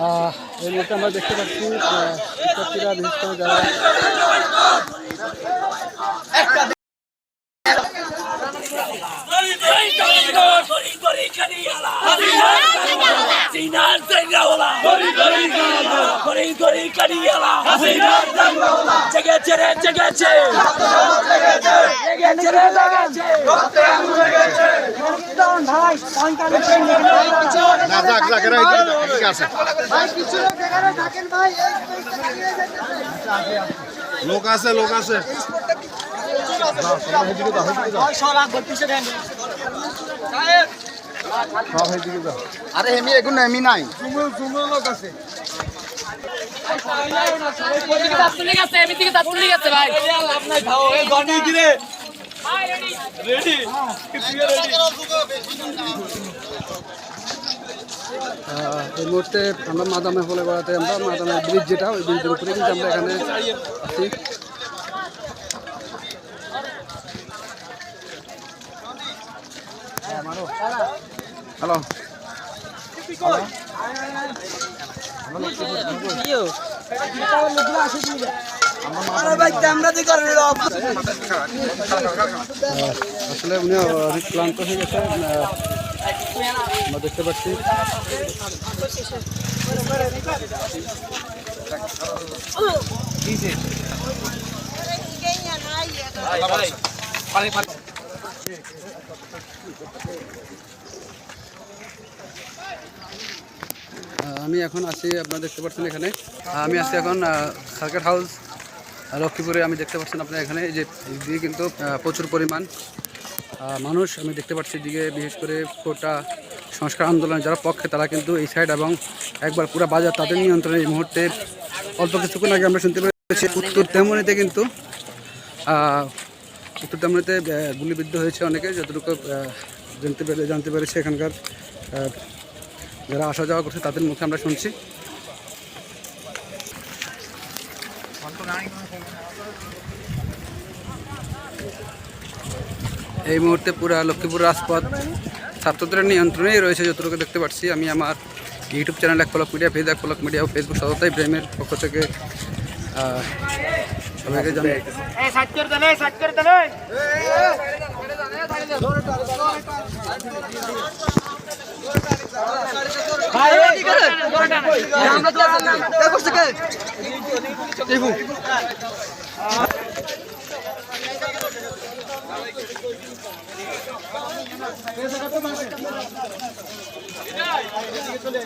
এই মুহূর্তে আমরা দেখতে পাচ্ছি শিক্ষার্থীরা বিশেষ করে যারা জেগেছে রে আছে লোক আছে লোক আছে আরে এমি এগুন এমি নাই তুলে ভাই। এই মুহূর্তে আমরা মাদামে ফলে বেড়াতে আমরা মাদামে ব্রিজ যেটা, ওই ব্রিজের উপরে কিন্তু আমরা এখানে আছি। হ্যালো আসলে উনি অনেক ক্লান্ত হয়ে গেছে আমরা দেখতে পাচ্ছি। আমি এখন আছি, আপনারা দেখতে পাচ্ছেন এখানে। আমি আছি এখন সার্কেট হাউস। লক্ষ্মীপুরে আমি দেখতে পাচ্ছেন আপনার এখানে, এই যে এদিকে কিন্তু প্রচুর পরিমাণ মানুষ আমি দেখতে পাচ্ছি এদিকে বিশেষ করে কোটা সংস্কার আন্দোলনের যারা পক্ষে, তারা কিন্তু এই সাইড এবং একবার পুরো বাজার তাদের নিয়ন্ত্রণে এই মুহূর্তে অল্প কিছুক্ষণ আগে আমরা শুনতে পেরেছি উত্তর তেমনিতে কিন্তু উত্তর তেমনিতে গুলিবিদ্ধ হয়েছে অনেকে, যতটুকু জানতে পেরে জানতে পেরেছি এখানকার যারা আসা যাওয়া করছে, তাদের মুখে আমরা শুনছি। এই মুহূর্তে পুরা লক্ষ্মীপুর রাজপথ ছাত্রদের নিয়ন্ত্রণেই রয়েছে যতটুকু দেখতে পাচ্ছি। আমি আমার ইউটিউব চ্যানেল এক ফলক মিডিয়া ফেজ এক ফলক মিডিয়া ও ফেসবুক সততা ইব্রাহিমের পক্ষ থেকে সবাইকে জানাই। দেখুন চলে